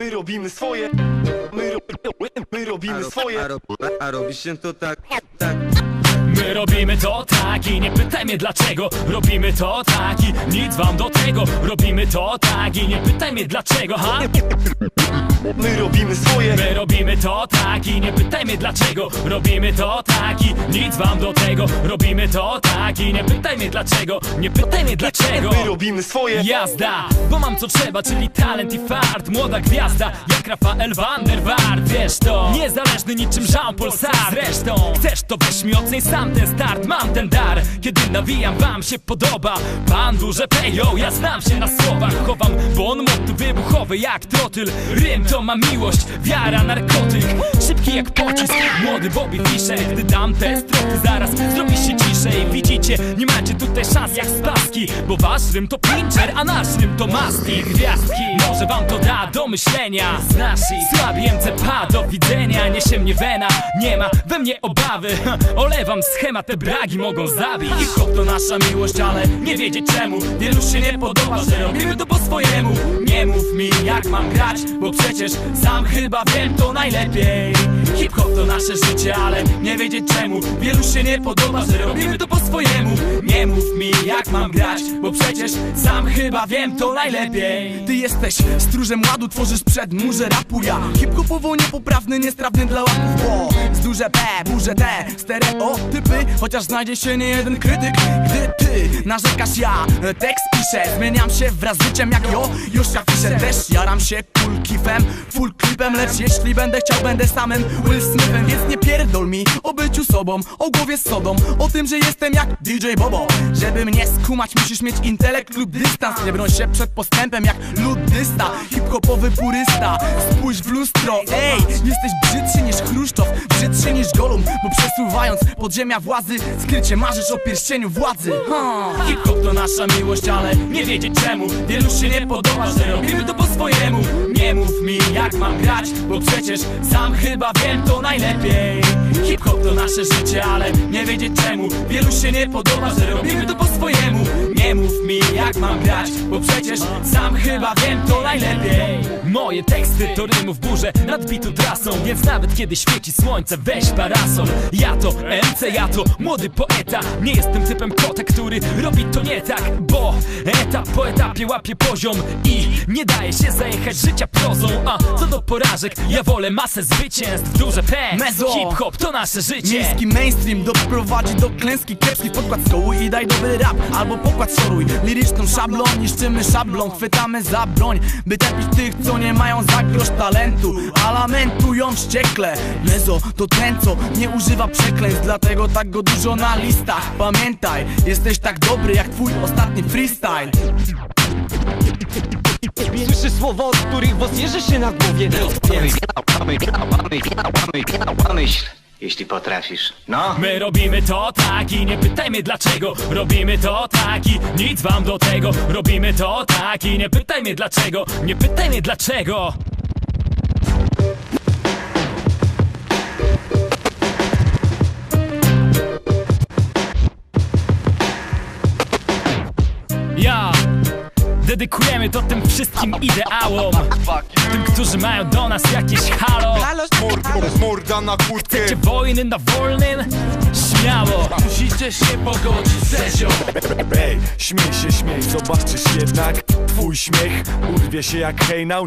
My robimy swoje. My, ro my robimy swoje. A, ro a, a robi się to tak, tak My robimy to tak i nie pytaj mnie dlaczego. Robimy to tak i nic wam do tego. Robimy to tak i nie pytaj mnie dlaczego, ha? My robimy swoje. My robimy to tak i nie pytaj mnie dlaczego. Robimy to tak i nic wam do tego. Robimy to tak i nie pytaj mnie dlaczego. Nie pytaj mnie dlaczego. My robimy swoje. Jazda, bo mam co trzeba, czyli talent i fart. Młoda gwiazda, jak Rafael van der Vaart Wiesz to, niezależny niczym Jean-Paul Sartre. Zresztą, chcesz to weź mi oceń sam ten start Mam ten dar, kiedy nawijam wam się podoba. Pan duże pejo, ja znam się na słowach. Chowam bon mot wybuchowy jak trotyl. Rym to ma miłość, wiara, narkotyk. Szybki jak pocisk, młody Bobby Fischer. Gdy dam te strofy, zaraz zrobi się ciszej. Widzicie, nie macie tutaj szans jak spaski Bo wasz rym to pincher, a nasz rym to masti. Gwiazdki, może wam to da do myślenia. Z naszych słabi MCP, do widzenia. Niesie mnie wena, nie ma we mnie obawy. Olewam schemat, te bragi mogą zabić. Hip-hop to nasza miłość, ale nie wiedzieć czemu. Wielu się nie podoba, że robimy to po swojemu mów mi jak mam grać, bo przecież sam chyba wiem to najlepiej. Hip-hop to nasze życie, ale nie wiedzieć czemu. Wielu się nie podoba, że robimy to po swojemu. Nie mów mi jak mam grać, bo przecież sam chyba wiem to najlepiej. Ty jesteś stróżem ładu, tworzysz przed murze rapu ja. Hip-hopowo niepoprawny, niestrawny dla łapów. Bo z duże P, burze T, stereotypy. Chociaż znajdzie się nie jeden krytyk Gdy ty narzekasz, ja tekst piszę. Zmieniam się wraz z życiem jak jo, już piszę. Też jaram się cool kifem, full klipem Lecz jeśli będę chciał, będę samym Will Smithem Więc nie pierdol mi o byciu sobą, o głowie z sodą O tym, że jestem jak DJ Bobo. Żeby mnie skumać, musisz mieć intelekt lub dystans. Nie broń się przed postępem jak ludysta Hip-hopowy purysta. Spójrz w lustro, ej Jesteś brzydszy niż Chruszczow Brzydszy niż Golum Bo przesuwając podziemia władzy Skrycie marzysz o pierścieniu władzy. Ha. Hip-hop to nasza miłość, ale nie wiedzieć czemu. Wielu się nie podoba, że robimy to po swojemu. Nie mów mi jak mam grać, bo przecież sam chyba wiem to najlepiej. Hip-hop to nasze życie, ale nie wiedzieć czemu. Wielu się nie podoba, że robimy to po swojemu. Nie mów mi jak mam grać, bo przecież sam chyba wiem to najlepiej. Moje teksty to rymów burze nad bitu trasą. Więc nawet kiedy świeci słońce weź parasol. Ja to MC, ja to młody poeta. Nie jestem typem kota, który robi to nie tak Bo etap po etapie łapie poziom I nie daje się zajechać życia prozą A co do porażek, ja wolę masę zwycięstw. Duże P, Mezo. hip-hop to nasze życie. Miejski mainstream doprowadzi do klęski kiepski Podkład stołu i daj dobry rap Albo pokład szoruj Liryczną szablą niszczymy szablą Chwytamy za broń By tępić tych co nie mają za grosz talentu. A lamentują wściekle. Mezo to ten co nie używa przekleństw Dlatego tak go dużo na listach. Pamiętaj, jesteś tak dobry jak twój ostatni freestyle. Słyszysz słowa, od których włos jeży się na głowie. Więc Pomyśl, pomyśl, pomyśl, pomyśl, jeśli potrafisz. No. My robimy to tak i nie pytajmy dlaczego. Robimy to tak i nic wam do tego. Robimy to tak i nie pytaj mnie dlaczego. Nie pytaj mnie dlaczego Dedykujemy to tym wszystkim ideałom. Tym, którzy mają do nas jakieś halo. Morda na kurtkę. Chcecie wojny na wolnym? Śmiało. Musicie się pogodzić ze zią Ej, śmiej się, śmiej, zobaczysz jednak Twój śmiech. Urwie się jak hejnał